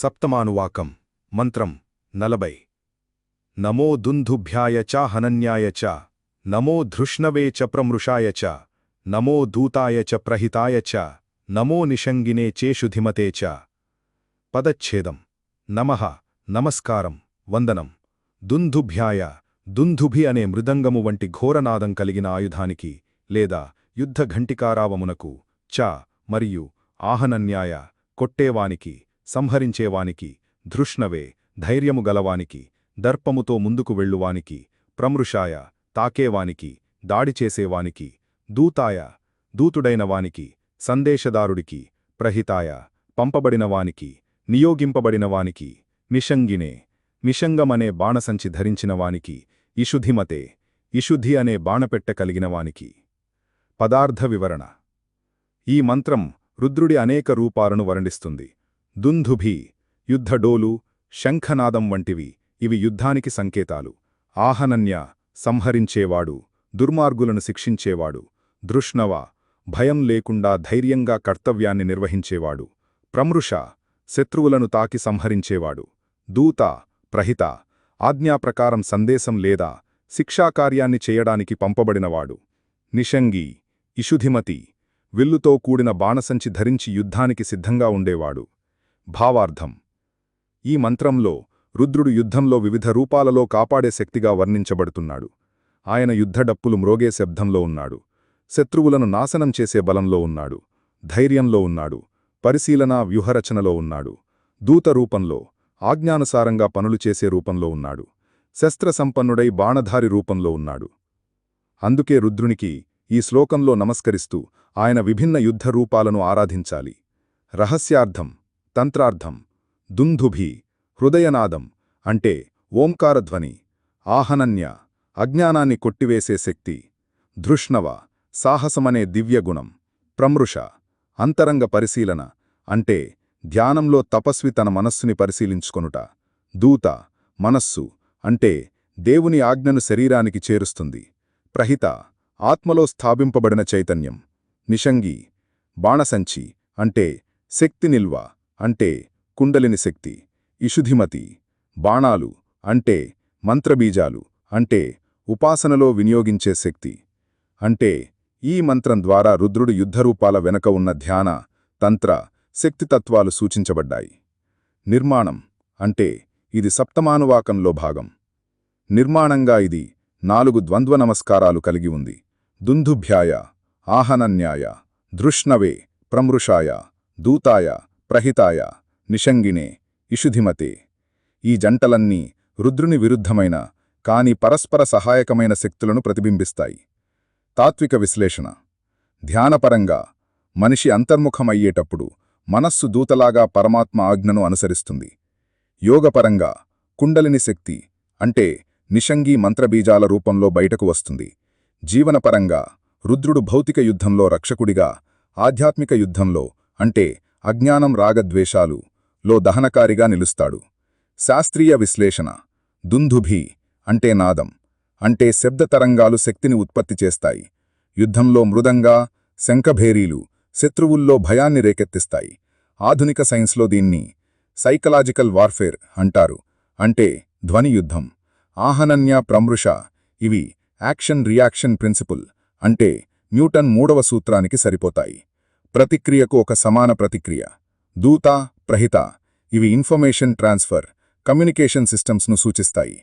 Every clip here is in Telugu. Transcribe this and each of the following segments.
సప్తమానువాకం మంత్రం నలభై. నమో దుందుభ్యాయ చ హనన్యాయ చ నమో ధృష్ణవే చ ప్రమృషాయ చ నమో దూతాయ చ ప్రహితాయ చ నమో నిషంగినే చేషుధిమతే చ. పదచ్ఛేదం. నమః. నమస్కారం. వందనం. దుందుభ్యాయ దుందుభి అనే మృదంగము వంటి ఘోరనాదం కలిగిన ఆయుధానికి లేదా యుద్ధ ఘంటికారావమునకు చ మరియు ఆహనన్యాయ కొట్టేవానికి సంహరించేవానికి ధృష్ణవే ధైర్యము గలవానికి దర్పముతో ముందుకు వెళ్ళువానికి ప్రమృషాయ తాకేవానికి దాడి చేసేవానికి దూతాయ దూతుడైనవానికి సందేశదారుడికి ప్రహితాయ పంపబడినవానికి నియోగింపబడినవానికి నిషంగినే నిషంగమనే బాణసంచి ధరించినవానికి ఇషుధిమతే ఇషుధి అనే బాణపెట్ట కలిగినవానికి. పదార్థ వివరణ. ఈ మంత్రం రుద్రుడి అనేక రూపాలను వర్ణిస్తుంది దుందుభి యుద్ధడోలు శంఖనాదం వంటివి ఇవి యుద్ధానికి సంకేతాలు. ఆహనన్య సంహరించేవాడు దుర్మార్గులను శిక్షించేవాడు దృష్ణవ భయం లేకుండా ధైర్యంగా కర్తవ్యాన్ని నిర్వహించేవాడు ప్రమృష శత్రువులను తాకి సంహరించేవాడు దూత ప్రహిత ఆజ్ఞాప్రకారం సందేశం లేదా శిక్షాకార్యాన్ని చేయడానికి పంపబడినవాడు నిషంగి ఇషుధిమతి విల్లుతో కూడిన బాణసంచి ధరించి యుద్ధానికి సిద్ధంగా ఉండేవాడు. భావార్థం. ఈ మంత్రంలో రుద్రుడు యుద్ధంలో వివిధ రూపాలలో కాపాడే శక్తిగా వర్ణించబడుతున్నాడు. ఆయన యుద్ధడప్పులు మ్రోగే శబ్దంలో ఉన్నాడు. శత్రువులను నాశనం చేసే బలంలో ఉన్నాడు. ధైర్యంలో ఉన్నాడు. పరిశీలన వ్యూహరచనలో ఉన్నాడు. దూత రూపంలో ఆజ్ఞానుసారంగా పనులు చేసే రూపంలో ఉన్నాడు. శస్త్రసంపన్నుడై బాణధారి రూపంలో ఉన్నాడు. అందుకే రుద్రునికి ఈ శ్లోకంలో నమస్కరిస్తూ ఆయన విభిన్న యుద్ధ రూపాలను ఆరాధించాలి. రహస్యార్థం తంత్రార్థం దుందుభి హృదయనాదం అంటే ఓంకారధ్వని ఆహనన్య అజ్ఞానాన్ని కొట్టివేసే శక్తి ధృష్ణవ సాహసమనే దివ్యగుణం ప్రమృష అంతరంగ పరిశీలన అంటే ధ్యానంలో తపస్వి తన మనస్సుని పరిశీలించుకొనుట దూత మనస్సు అంటే దేవుని ఆజ్ఞను శరీరానికి చేరుస్తుంది ప్రహిత ఆత్మలో స్థాపింపబడిన చైతన్యం నిషంగి బాణసంచి అంటే శక్తి నిల్వ అంటే కుండలిని శక్తి ఇషుధిమతి బాణాలు అంటే మంత్రబీజాలు అంటే ఉపాసనలో వినియోగించే శక్తి. అంటే ఈ మంత్రం ద్వారా రుద్రుడు యుద్ధరూపాల వెనక ఉన్న ధ్యాన తంత్ర శక్తితత్వాలు సూచించబడ్డాయి. నిర్మాణం అంటే ఇది సప్తమానువాకంలో భాగం. నిర్మాణంగా ఇది నాలుగు ద్వంద్వ నమస్కారాలు కలిగి ఉంది. దుందుభ్యాయ ఆహనన్యాయ ధృష్ణవే ప్రమృషాయ దూతాయ ప్రహితాయ నిషంగినే ఇషుధిమతే ఈ జంటలన్నీ రుద్రుని విరుద్ధమైన కాని పరస్పర సహాయకమైన శక్తులను ప్రతిబింబిస్తాయి. తాత్విక విశ్లేషణ. ధ్యానపరంగా మనిషి అంతర్ముఖమయ్యేటప్పుడు మనస్సు దూతలాగా పరమాత్మ ఆజ్ఞను అనుసరిస్తుంది. యోగపరంగా కుండలిని శక్తి అంటే నిషంగి మంత్రబీజాల రూపంలో బయటకు వస్తుంది. జీవనపరంగా రుద్రుడు భౌతిక యుద్ధంలో రక్షకుడిగా ఆధ్యాత్మిక యుద్ధంలో అంటే అజ్ఞానం రాగద్వేషాలు లో దహనకారిగా నిలుస్తాడు. శాస్త్రీయ విశ్లేషణ దుందుభి అంటే నాదం అంటే శబ్ద తరంగాలు శక్తిని ఉత్పత్తి చేస్తాయి. యుద్ధంలో మృదంగా శంఖభేరీలు శత్రువుల్లో భయాన్ని రేకెత్తిస్తాయి. ఆధునిక సైన్స్లో దీన్ని సైకలాజికల్ వార్ఫేర్ అంటారు అంటే ధ్వని యుద్ధం. ఆహనన్య ప్రమృష ఇవి యాక్షన్ రియాక్షన్ ప్రిన్సిపుల్ అంటే న్యూటన్ మూడవ సూత్రానికి సరిపోతాయి. ప్రతిక్రియకు ఒక సమాన ప్రతిక్రియ. దూత ప్రహిత ఇవి ఇన్ఫర్మేషన్ ట్రాన్స్ఫర్ కమ్యూనికేషన్ సిస్టమ్స్ను సూచిస్తాయి.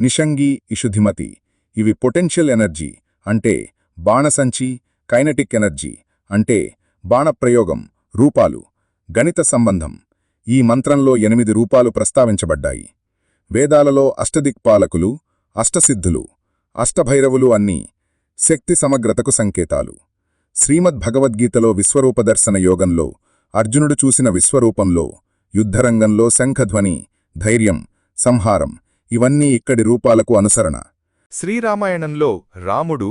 నిషంగి ఇషుధిమతి ఇవి పొటెన్షియల్ ఎనర్జీ అంటే బాణసంచి కైనటిక్ ఎనర్జీ అంటే బాణప్రయోగం రూపాలు గణిత సంబంధం. ఈ మంత్రంలో ఎనిమిది రూపాలు ప్రస్తావించబడ్డాయి. వేదాలలో అష్టదిక్పాలకులు అష్టసిద్ధులు అష్టభైరవులు అన్నీ శక్తి సమగ్రతకు సంకేతాలు. శ్రీమద్భగవద్గీతలో విశ్వరూపదర్శన యోగంలో అర్జునుడు చూసిన విశ్వరూపంలో యుద్ధరంగంలో శంఖధ్వని ధైర్యం సంహారం ఇవన్నీ ఇక్కడి రూపాలకు అనుసరణ. శ్రీరామాయణంలో రాముడు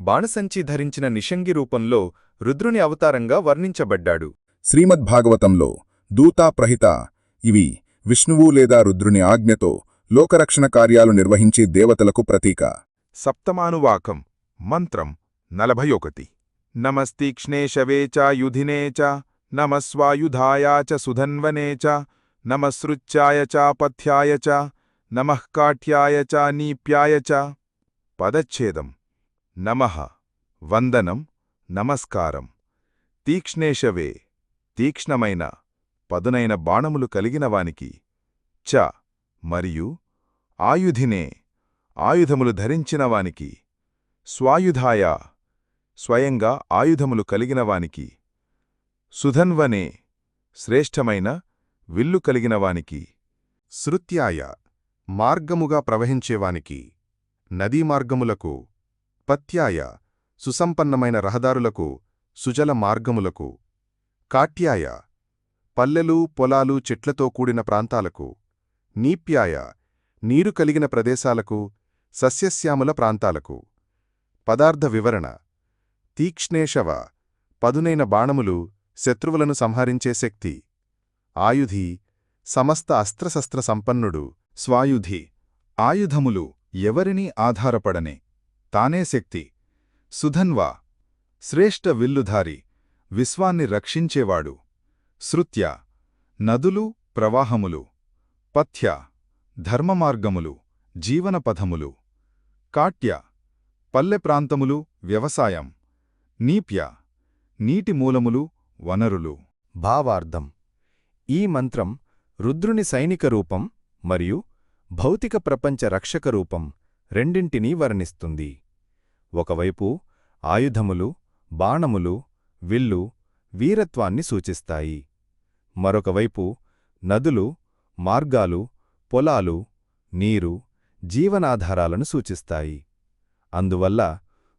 బాణసంచి ధరించిన నిషంగి రూపంలో రుద్రుని అవతారంగా వర్ణించబడ్డాడు. శ్రీమద్భాగవతంలో దూతా ప్రహిత ఇవి విష్ణువు లేదా రుద్రుని ఆజ్ఞతో లోకరక్షణ కార్యాలు నిర్వహించే దేవతలకు ప్రతీక. సప్తమానువాకం మంత్రం నలభై ఒకటి నమస్తీక్ష్ణే చ యుధినే చ నమస్వాయుధాయా చ సుధన్వనే చ నమసృత్యాయ చ పథ్యాయ చ నమఃకాఠ్యాయ చ నీప్యాయ చ పదచ్ఛేదం నమః వందనం నమస్కారం తీక్ష్ణేశవే తీక్ష్ణమైన పదునైన బాణములు కలిగినవానికి చ। మరియు। ఆయుధినే। ఆయుధములు ధరించినవానికి స్వాయుధాయ। స్వయంగా ఆయుధములు కలిగినవానికి. సుధన్వనే శ్రేష్టమైన విల్లు కలిగినవానికి. శృత్యాయ మార్గముగా ప్రవహించేవానికి. నదీమార్గములకు. పత్యాయ సుసంపన్నమైన రహదారులకు. సుజల మార్గములకు. కాట్యాయ పల్లెలు పొలాలు చెట్లతో కూడిన ప్రాంతాలకు. నీప్యాయ నీరు కలిగిన ప్రదేశాలకు. సస్యశ్యాముల ప్రాంతాలకు. పదార్థ వివరణ. తీక్ష్ణేశవ పదునైన బాణములు శత్రువులను సంహరించే శక్తి. ఆయుధి సమస్త అస్త్రశస్త్ర సంపన్నుడు స్వాయుధి. ఆయుధములు ఎవరినీ ఆధారపడనే? తానే శక్తి. సుధన్వా శ్రేష్ఠ విల్లుధారి విశ్వాన్ని రక్షించేవాడు. శృత్య నదులు ప్రవాహములు. పథ్య ధర్మమార్గములు జీవనపథములు. కాట్య పల్లె ప్రాంతములు వ్యవసాయం. నీప్య నీటి మూలములు వనరులు. భావార్థం. ఈ మంత్రం రుద్రుని సైనిక రూపం మరియు భౌతిక ప్రపంచ రక్షక రూపం రెండింటినీ వర్ణిస్తుంది. ఒకవైపు ఆయుధములు బాణములు విల్లు వీరత్వాన్ని సూచిస్తాయి. మరొకవైపు నదులు మార్గాలు పొలాలు నీరు జీవనాధారాలను సూచిస్తాయి. అందువల్ల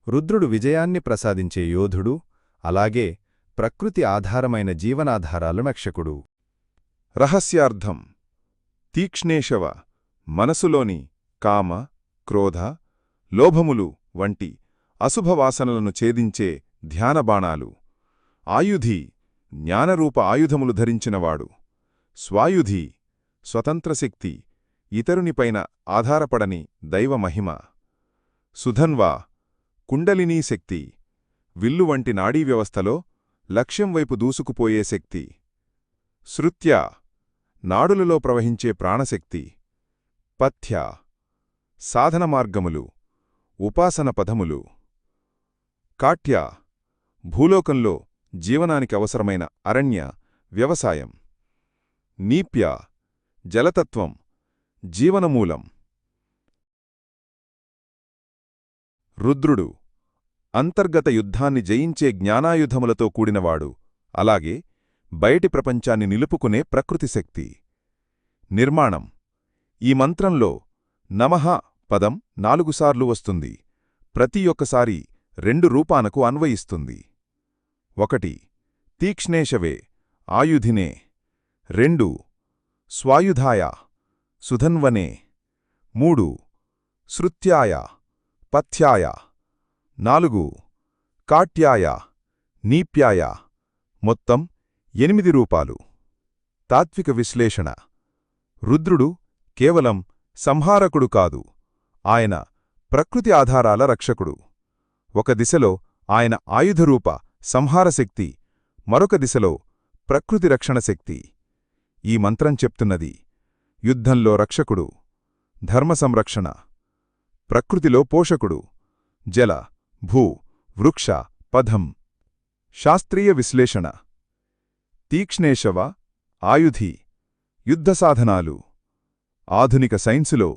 రుద్రుడు విజయాన్ని ప్రసాదించే యోధుడు అలాగే ప్రకృతి ఆధారమైన జీవనాధారాలు నక్షకుడు రహస్యార్థం. తీక్ష్ణేశవ మనసులోని కామ క్రోధ లోభములు వంటి అశుభవాసనలను ఛేదించే ధ్యానబాణాలు. ఆయుధి జ్ఞానరూప ఆయుధములు ధరించినవాడు. స్వాయుధి స్వతంత్రశక్తి ఇతరునిపైన ఆధారపడని దైవమహిమ సుధన్వా కుండలినీ శక్తి. విల్లు వంటి నాడీ వ్యవస్థలో లక్ష్యం వైపు దూసుకుపోయే శక్తి. శృత్య నాడులలో ప్రవహించే ప్రాణశక్తి. పథ్య సాధన మార్గములు ఉపాసన పదములు కాట్య భూలోకంలో జీవనానికి అవసరమైన అరణ్య వ్యవసాయం. నీప్య జలతత్వం జీవనమూలం. రుద్రుడు అంతర్గత యుద్ధాన్ని జయించే జ్ఞానాయుధములతో కూడినవాడు. అలాగే బయటి ప్రపంచాన్ని నిలుపుకునే ప్రకృతిశక్తి నిర్మాణం. ఈ మంత్రంలో నమః పదం నాలుగుసార్లు వస్తుంది. ప్రతి ఒక్కసారి రెండు రూపానకు అన్వయిస్తుంది. ఒకటి. తీక్ష్ణేశవే ఆయుధినే. రెండు. స్వాయుధాయ సుధన్వనే. మూడు. శృత్యాయ పథ్యాయ. నాలుగు. కాట్యాయ నీప్యాయ మొత్తం ఎనిమిది రూపాలు. తాత్విక విశ్లేషణ. రుద్రుడు కేవలం సంహారకుడు కాదు ఆయన ప్రకృతి ఆధారాల రక్షకుడు. ఒక దిశలో ఆయన ఆయుధరూప సంహారశక్తి మరొక దిశలో ప్రకృతి రక్షణ శక్తి. ఈ మంత్రం చెప్తున్నది యుద్ధంలో రక్షకుడు ధర్మ సంరక్షణ ప్రకృతిలో పోషకుడు జల భూ వృక్ష పదం శాస్త్రీయ విశ్లేషణ. తీక్ష్ణేశవ ఆయుధి యుద్ధ సాధనాలు ఆధునిక సైన్సులో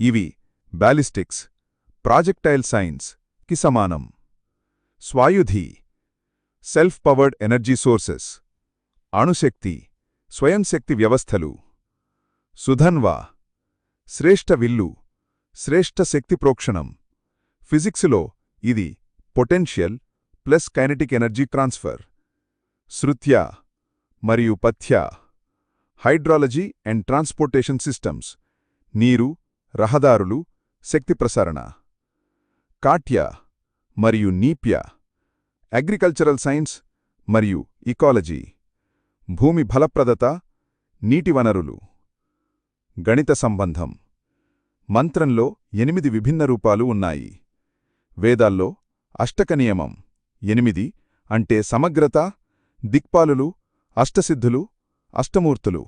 ఇవి బ్యాలిస్టిక్స్ ప్రాజెక్టైల్ సైన్స్కి సమానం. స్వాయుధి సెల్ఫ్ పవర్డ్ ఎనర్జీ సోర్సెస్. అణుశక్తి స్వయంశక్తి వ్యవస్థలు. సుధన్వా శ్రేష్ఠ విల్లు శ్రేష్ఠ శక్తి ప్రోక్షణం. ఫిజిక్సులో ఇది potential plus kinetic energy transfer. శృత్య మరియు పథ్య హైడ్రాలజీ అండ్ ట్రాన్స్పోర్టేషన్ సిస్టమ్స్ నీరు రహదారులు శక్తి ప్రసరణ. కాట్య మరియు నీప్య అగ్రికల్చరల్ సైన్స్ మరియు ఇకాలజీ. భూమి ఫలప్రదత నీటి వనరులు. గణిత సంబంధం. మంత్రంలో ఎనిమిది విభిన్న రూపాలు ఉన్నాయి. వేదాల్లో అష్టక నియమం ఎనిమిది అంటే సమగ్రత దిక్పాలులు అష్టసిద్ధులు అష్టమూర్తులు.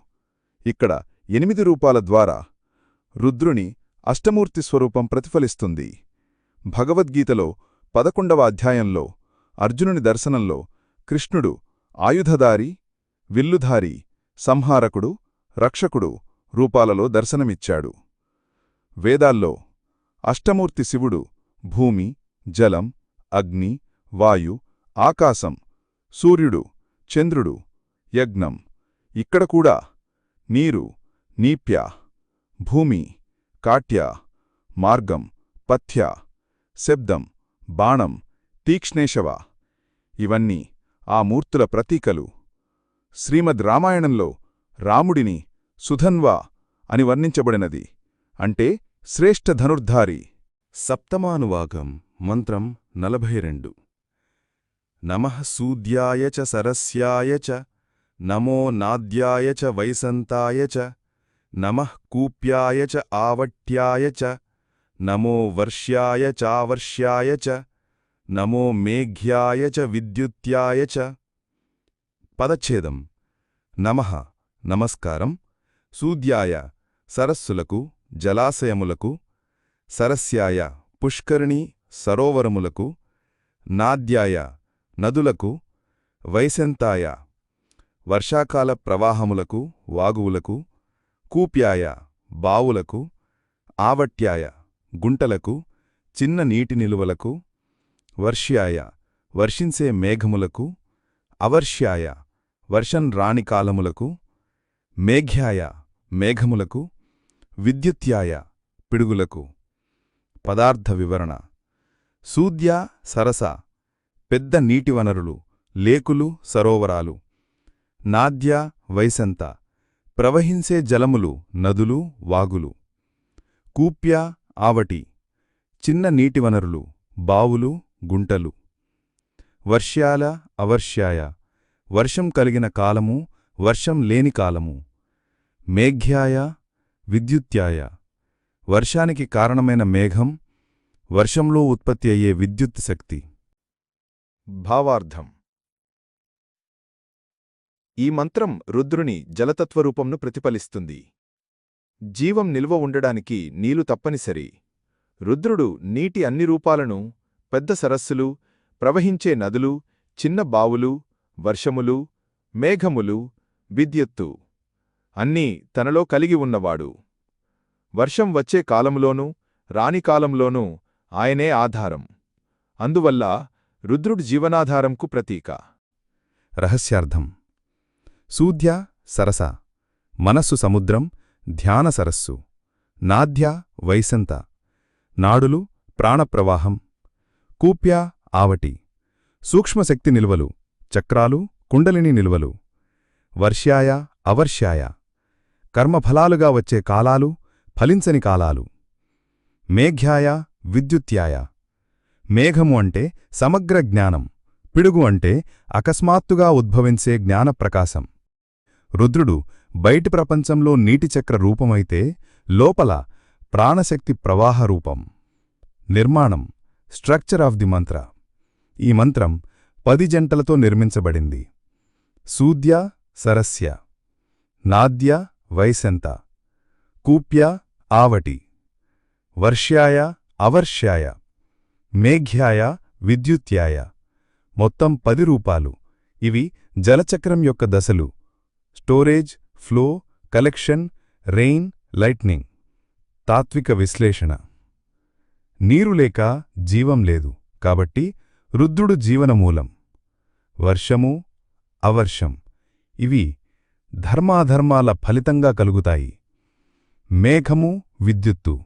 ఇక్కడ ఎనిమిది రూపాల ద్వారా రుద్రుని అష్టమూర్తి స్వరూపం ప్రతిఫలిస్తుంది. భగవద్గీతలో పదకొండవ అధ్యాయంలో అర్జునుని దర్శనంలో కృష్ణుడు ఆయుధదారి విల్లుధారి సంహారకుడు రక్షకుడు రూపాలలో దర్శనమిచ్చాడు. వేదాల్లో అష్టమూర్తి శివుడు భూమి జలం అగ్ని వాయు ఆకాశం సూర్యుడు చంద్రుడు యజ్ఞం. ఇక్కడ కూడా నీరు నీప్య భూమి కాట్య మార్గం పథ్య శబ్దం బాణం తీక్ష్ణేశవ. ఇవన్నీ ఆ మూర్తుల ప్రతీకలు. శ్రీమద్ రామాయణంలో రాముడిని సుధన్వా అని వర్ణించబడినది. అంటే శ్రేష్ఠ ధనుర్ధారి. సప్తమానువాగం మంత్రం నలభై రెండు నమః సూద్యాయ చ సరస్యాయ చ నమో నాద్యాయ చ వైసంతాయ చ నమః కూప్యాయ చ ఆవట్యాయ చ నమో వర్ష్యాయ చావర్ష్యాయ చ నమో మేఘ్యాయ చ విద్యుత్యాయ చ. పదచ్ఛేదం. నమః నమస్కారం. సూద్యాయ సరస్సులకు జలాశయములకు సరస్యాయ పుష్కరిణి సరోవరములకు నాద్యాయ నదులకు వైసెంతాయ వర్షాకాల ప్రవాహములకు వాగువులకు కూప్యాయ బావులకు ఆవట్యాయ గుంటలకు చిన్న నీటి నిలువలకు వర్ష్యాయ వర్షించే మేఘములకు అవర్ష్యాయ వర్షం రాణి కాలములకు మేఘ్యాయ మేఘములకు విద్యుత్యాయ పిడుగులకు. పదార్థ వివరణ. సూద్య సరస పెద్ద నీటి వనరులు లేకులు సరోవరాలు. నాద్య వైసంత ప్రవహించే జలములు నదులు వాగులు. కూప్య ఆవటి చిన్న నీటి వనరులు బావులు గుంటలు. వర్ష్యాల అవర్ష్యాయ వర్షం కలిగిన కాలము వర్షం లేని కాలము. మేఘ్యాయ విద్యుత్యాయ. వర్షానికి కారణమైన మేఘం వర్షంలో ఉత్పత్తి అయ్యే విద్యుత్ శక్తి. భావార్థం. ఈ మంత్రం రుద్రుని జలతత్వరూపంను ప్రతిఫలిస్తుంది. జీవం నిల్వ ఉండడానికి నీలు తప్పనిసరి. రుద్రుడు నీటి అన్ని రూపాలను పెద్ద సరస్సులు ప్రవహించే నదులు చిన్న బావులు వర్షములు మేఘములు విద్యుత్తు అన్నీ తనలో కలిగి ఉన్నవాడు. వర్షం వచ్చే కాలంలోనూ రాని కాలంలోనూ ఆయనే ఆధారం. అందువల్ల రుద్రుడు జీవనాధారంకు ప్రతీక. రహస్యార్థం. సూద్య సరస. మనస్సు సముద్రం ధ్యాన సరస్సు. నాధ్య వైసంత. నాడులు ప్రాణప్రవాహం. కూప్య ఆవటి. సూక్ష్మశక్తి నిల్వలు. చక్రాలు కుండలిని నిల్వలు. వర్ష్యాయ అవర్ష్యాయ. కర్మఫలాలుగా వచ్చే కాలాలు ఫలించని కాలాలు. మేఘ్యాయ విద్యుత్యాయ. మేఘము అంటే సమగ్ర జ్ఞానం. పిడుగు అంటే అకస్మాత్తుగా ఉద్భవించే జ్ఞానప్రకాశం రుద్రుడు బయటి ప్రపంచంలో నీటిచక్ర రూపమైతే లోపల ప్రాణశక్తి ప్రవాహ రూపం. నిర్మాణం స్ట్రక్చర్ ఆఫ్ ది మంత్ర. ఈ మంత్రం పది జంటలతో నిర్మించబడింది. సూద్య సరస్య. నాద్య వైసంత కూప్య ఆవటి వర్ష్యాయ అవర్ష్యాయ మేఘ్యాయ విద్యుత్యాయ మొత్తం పది రూపాలు. ఇవి జలచక్రం యొక్క దశలు. Storage flow collection rain lightning. తాత్విక విశ్లేషణ. నీరు లేక జీవం లేదు. కాబట్టి రుద్రుడు జీవనమూలం. వర్షము అవర్షం. ఇవి ధర్మాధర్మాల ఫలితంగా కలుగుతాయి. మేఘము విద్యుత్తు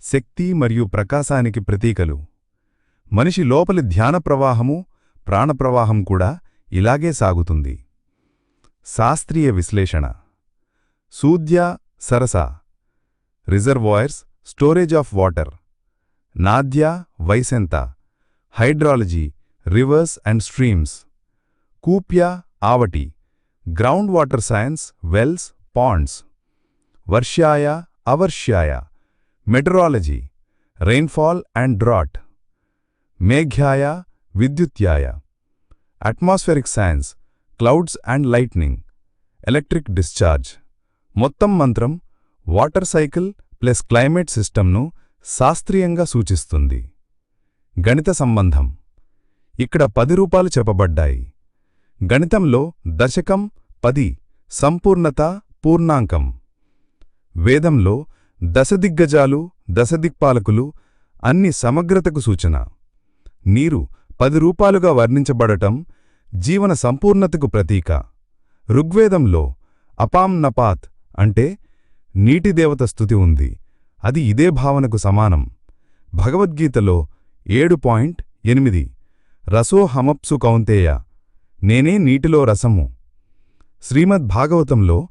శక్తి మరియు ప్రకాశానికి ప్రతీకలు. మనిషి లోపలి ధ్యాన ప్రవాహము ప్రాణప్రవాహం కూడా ఇలాగే సాగుతుంది. శాస్త్రీయ విశ్లేషణ. సూద్య సరస. Reservoirs storage of water. నాద్య వైసెంత. Hydrology rivers and streams. కూప్య ఆవటి. Ground water science wells ponds. వర్ష్యాయ అవర్ష్యాయ. Meteorology rainfall and drought. మేఘ్యాయ విద్యుత్యాయ. Atmospheric science clouds and lightning. Electric discharge. మొత్తం మంత్రం వాటర్ సైకిల్ ప్లస్ క్లైమేట్ సిస్టమ్ను శాస్త్రీయంగా సూచిస్తుంది. గణిత సంబంధం. ఇక్కడ పది రూపాలు చెప్పబడ్డాయి. గణితంలో దశకం పది సంపూర్ణత పూర్ణాంకం. వేదంలో దశదిగ్గజాలు దశదిక్పాలకులు అన్ని సమగ్రతకు సూచన. నీరు పది రూపాలుగా వర్ణించబడటం జీవన సంపూర్ణతకు ప్రతీక. ఋగ్వేదంలో అపాం నపాత్ అంటే నీటి దేవత స్థుతి ఉంది. అది ఇదే భావనకు సమానం. భగవద్గీతలో ఏడు పాయింట్ ఎనిమిది. రసో హమప్సు కౌంతేయ. నేనే నీటిలో రసము. శ్రీమద్ భాగవతంలో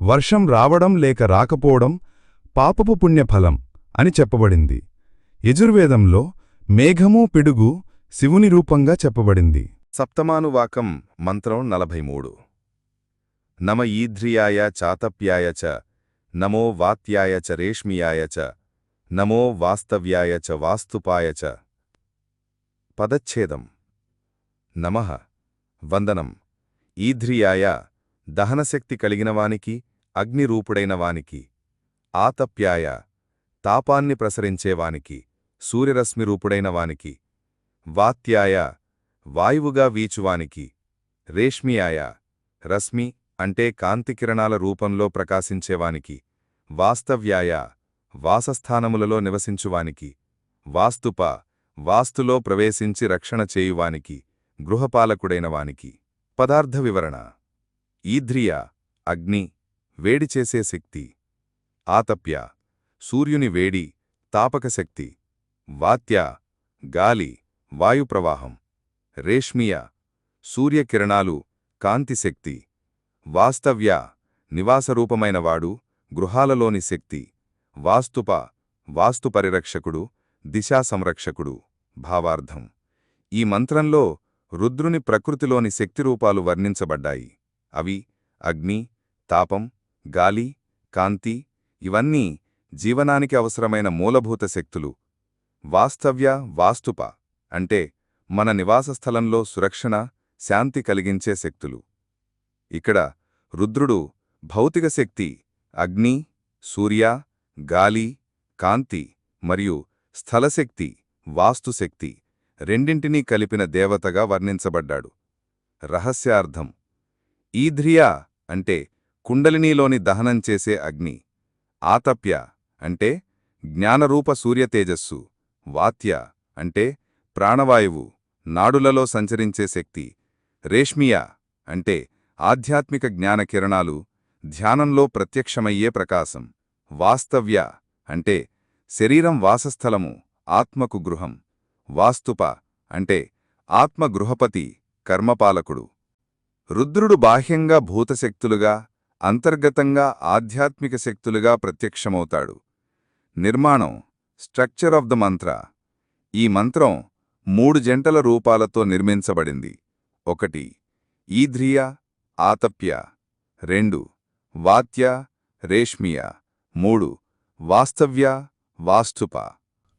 వర్షం రావడం లేక రాకపోవడం పాపపు పుణ్యఫలం అని చెప్పబడింది. యజుర్వేదంలో మేఘమూ పిడుగు శివుని రూపంగా చెప్పబడింది. సప్తమానువాకం మంత్రం నలభై మూడు నమ ఈధ్రియాయ చాతప్యాయ చ నమో వాత్యాయ చ రేష్మియాయ చ నమో వాస్తవ్యాయ చ వాస్తుపాయ చ. పదచ్ఛేదం. నమః. వందనం. ఈధ్రియాయ దహనశక్తి కలిగినవానికి అగ్నిరూపుడైన వానికి ఆతప్యాయ తాపాన్ని ప్రసరించేవానికి సూర్యరశ్మి రూపుడైన వానికి వాత్యాయ వాయువుగా వీచువానికి రేష్మియాయ రశ్మి అంటే కాంతికిరణాల రూపంలో ప్రకాశించేవానికి వాస్తవ్యాయ వాసస్థానములలో నివసించువానికి వాస్తుప వాస్తులో ప్రవేశించి రక్షణ చేయువానికి గృహపాలకుడైన వానికి పదార్థ వివరణ. ఈధ్రియ అగ్ని వేడి చేసే శక్తి. ఆతప్య సూర్యుని వేడి తాపక శక్తి. వాత్య గాలి వాయుప్రవాహం రేష్మియ సూర్యకిరణాలు కాంతిశక్తి వాస్తవ్య నివాసరూపమైనవాడు గృహాలలోని శక్తి. వాస్తుప వాస్తు పరిరక్షకుడు దిశా సంరక్షకుడు. భావార్థం. ఈ మంత్రంలో రుద్రుని ప్రకృతిలోని శక్తిరూపాలు వర్ణించబడ్డాయి. అవి అగ్ని తాపం గాలి కాంతి ఇవన్నీ జీవనానికి అవసరమైన మూలభూత శక్తులు. వాస్తవ్య వాస్తుప అంటే మన నివాసస్థలంలో సురక్షణ శాంతి కలిగించే శక్తులు. ఇక్కడ రుద్రుడు భౌతిక శక్తి అగ్ని సూర్య గాలి కాంతి మరియు స్థలశక్తి వాస్తుశక్తి రెండింటినీ కలిపిన దేవతగా వర్ణించబడ్డాడు. రహస్యార్థం ఈధ్రియా అంటే కుండలినీలోని దహనం చేసే అగ్ని ఆతప్య అంటే జ్ఞానరూప సూర్యతేజస్సు వాత్య అంటే ప్రాణవాయువు నాడులలో సంచరించే శక్తి రేష్మియ అంటే ఆధ్యాత్మిక జ్ఞాన కిరణాలు ధ్యానంలో ప్రత్యక్షమయ్యే ప్రకాశం వాస్తవ్య అంటే శరీరం వాసస్థలము ఆత్మకు గృహం వాస్తుప అంటే ఆత్మ గృహపతి కర్మపాలకుడు. రుద్రుడు బాహ్యంగా భూతశక్తులుగా అంతర్గతంగా ఆధ్యాత్మిక శక్తులుగా ప్రత్యక్షమవుతాడు. నిర్మాణం స్ట్రక్చర్ ఆఫ్ ద మంత్ర. ఈ మంత్రం మూడు జంటల రూపాలతో నిర్మించబడింది. ఒకటి ఈధ్రియ ఆతప్య. రెండు వాత్య రేష్మియ. మూడు వాస్తవ్య వాస్తుప.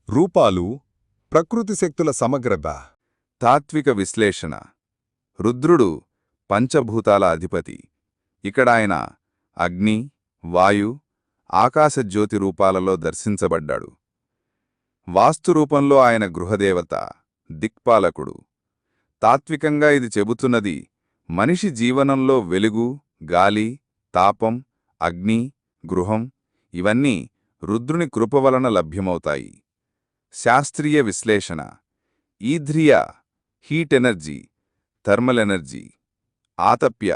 రూపాలు ప్రకృతి శక్తుల సమగ్రత. తాత్విక విశ్లేషణ. రుద్రుడు పంచభూతాల అధిపతి. ఇక్కడ ఆయన అగ్ని వాయు ఆకాశజ్యోతి రూపాలలో దర్శించబడ్డాడు. వాస్తురూపంలో ఆయన గృహదేవత దిక్పాలకుడు. తాత్వికంగా ఇది చెబుతున్నది మనిషి జీవనంలో వెలుగు గాలి తాపం అగ్ని గృహం ఇవన్నీ రుద్రుని కృప వలన లభ్యమవుతాయి. శాస్త్రీయ విశ్లేషణ ఈధ్రియ హీట్ ఎనర్జీ థర్మల్ ఎనర్జీ ఆతప్య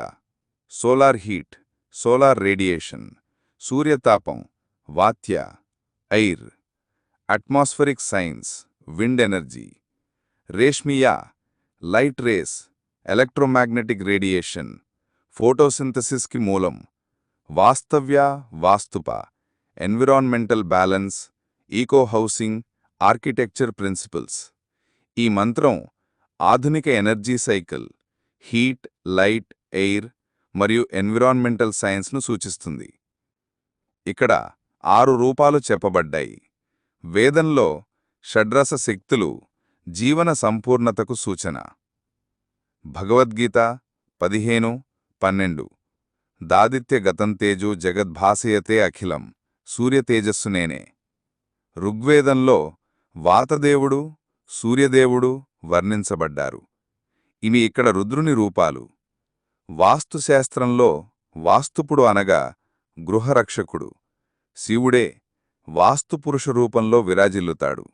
సోలార్ హీట్ సోలార్ రేడియేషన్ సూర్యతాపం వాత్య air atmospheric science wind energy Reshammiya light rays electromagnetic radiation ఫోటోసింథసిస్కి మూలం వాస్తవ్య వాస్తుప environmental balance eco housing architecture principles. ఈ మంత్రం ఆధునిక energy cycle heat light air మరియు ఎన్విరాన్మెంటల్ సైన్స్ను సూచిస్తుంది. ఇక్కడ ఆరు రూపాలు చెప్పబడ్డాయి. వేదంలో షడ్రస శక్తులు జీవన సంపూర్ణతకు సూచన. భగవద్గీత పదిహేను పన్నెండు. దాదిత్య గతంతేజు జగద్భాసయతే అఖిలం సూర్యతేజస్సు నేనే. ఋగ్వేదంలో వాతదేవుడు సూర్యదేవుడు వర్ణించబడ్డారు. ఇవి ఇక్కడ రుద్రుని రూపాలు. వాస్తుశాస్త్రంలో వాస్తుపుడు అనగా గృహరక్షకుడు. శివుడే వాస్తుపురుష రూపంలో విరాజిల్లుతాడు.